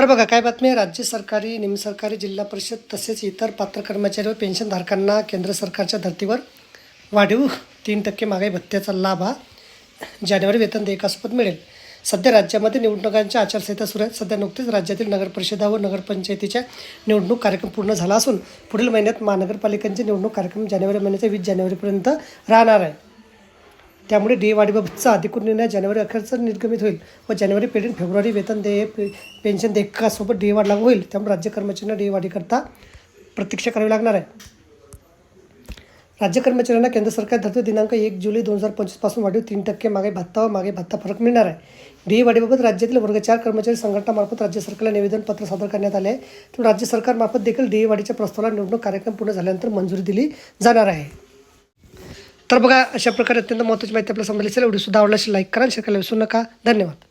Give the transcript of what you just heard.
तर बघा काय बातमी आहे? राज्य सरकारी निमसरकारी जिल्हा परिषद तसेच इतर पात्र कर्मचारी व पेन्शनधारकांना केंद्र सरकारच्या धर्तीवर वाढीव तीन टक्के महागाई भत्त्याचा लाभ हा जानेवारी वेतन देयकासोबत मिळेल. सध्या राज्यामध्ये निवडणुकांच्या आचारसंहिता सुरू आहेत. सध्या नुकतेच राज्यातील नगरपरिषदा व नगरपंचायतीच्या निवडणूक कार्यक्रम पूर्ण झाला असून पुढील महिन्यात महानगरपालिकांचे निवडणूक कार्यक्रम जानेवारी महिन्याच्या वीस जानेवारीपर्यंत राहणार आहे. त्यामुळे डी वाढीबाबतचा अधिकृत निर्णय जानेवारी अखेरचा निर्गमित होईल व जानेवारी पेढीन फेब्रुवारी वेतन देय पे पेन्शन देयकासोबत डी वाढ लागू होईल. त्यामुळे राज्य कर्मचाऱ्यांना डी वाढीकरता प्रतीक्षा करावी लागणार आहे. राज्य कर्मचाऱ्यांना केंद्र सरकार धरतो दिनांक एक जुलै दोन हजार पंचवीसपासून वाढीव तीन टक्के मागे भत्ता व मागे भत्ता फरक मिळणार आहे. डी वाढीबाबत राज्यातील वर्ग चार कर्मचारी संघटनामार्फत राज्य सरकारला निवेदन पत्र सादर करण्यात आले आहे. तर राज्य सरकारमार्फत देखील डी वाढीच्या प्रस्तावाला निवडणूक कार्यक्रम पूर्ण झाल्यानंतर मंजुरी दिली जाणार आहे. तर बघा अशा प्रकारे अत्यंत महत्त्वाची माहिती आपल्याला समजली असेल एवढी सुद्धा आवडला लाईक करा शेअर करायला विसरू नका. धन्यवाद.